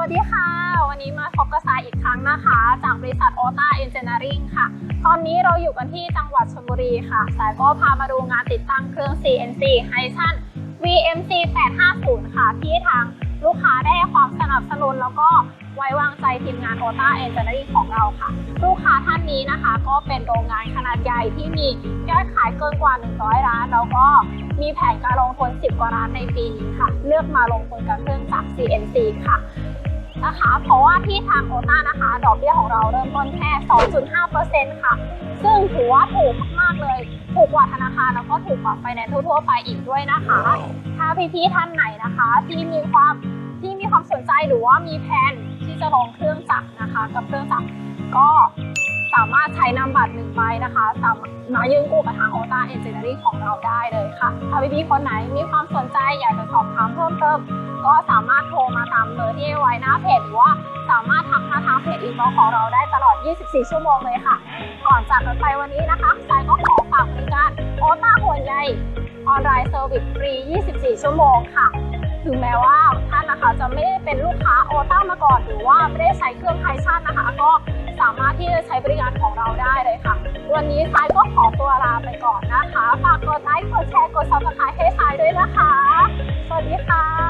วัสดีค่ะ วันนี้มาพบกับสายอีกครั้งนะคะ จากบริษัทโอต้าเอนจิเนียริงค่ะ ตอนนี้เราอยู่กันที่จังหวัดชลบุรีค่ะสายก็พามาดูงานติดตั้งเครื่อง CNC h i s o n VMC 850ค่ะ ที่ทางลูกค้าได้ความสนับสนุนแล้วก็ไว้วางใจทีมงานโอต้าเอนจิเนียริงของเราค่ะ ลูกค้าท่านนี้นะคะ ก็เป็นโรงงานขนาดใหญ่ที่มียอดขายเกินกว่า 100 ร้าน แล้วก็มีแผนการลงทุน 10 กว่าร้านในปีนี้ค่ะ เลือกมาลงทุนกับเครื่องจักร CNC ค่ะ นะคะ เพราะว่าที่ทางโอต้านะคะ ดอกเบี้ยของเราเริ่มต้นแค่ 2.5%ค่ะ ซึ่งถือว่าถูกมากๆเลย ถูกกว่าธนาคารแล้วก็ถูกกว่าไฟแนนซ์ทั่วๆไปอีกด้วยนะคะ ถ้าพี่ๆท่านไหนนะคะ ที่มีความที่มีความสนใจหรือว่ามีแผนที่จะลงเครื่องจักรนะคะ กับเครื่องจักรก็สามารถใช้นามบัตรหนึ่งใบนะคะสามารถมายื่นกู้กับทางโอต้าเอนจิเนียริงของเราได้เลยค่ะ ถ้าพี่ๆคนไหนมีความสนใจอยากจะสอบถามเพิ่มเติม ก็สามารถโทรมาตามเบอร์ที่ไว้หน้าเพจหรือว่าสามารถทักมาทางเพจอีเมลของเราได้ตลอด 24 ชั่วโมงเลยค่ะ ก่อนจากกันไปวันนี้นะคะสายก็ขอฝากบริการโอต้าหัวใยออนไลน์เซอร์วิสฟรี 24 ชั่วโมงค่ะ ถึงแม้ว่าท่านนะคะจะไม่ได้เป็นลูกค้าโอต้ามาก่อน หรือว่าไม่ได้ใช้เครื่องไฮชั่นนะคะ ก็สามารถที่จะใช้บริการของเราได้เลยค่ะ วันนี้สายก็ขอตัวลาไปก่อนนะคะ ฝากกดไลค์ กดแชร์ กดซับสไครต์ให้สายด้วยนะคะ สวัสดีค่ะ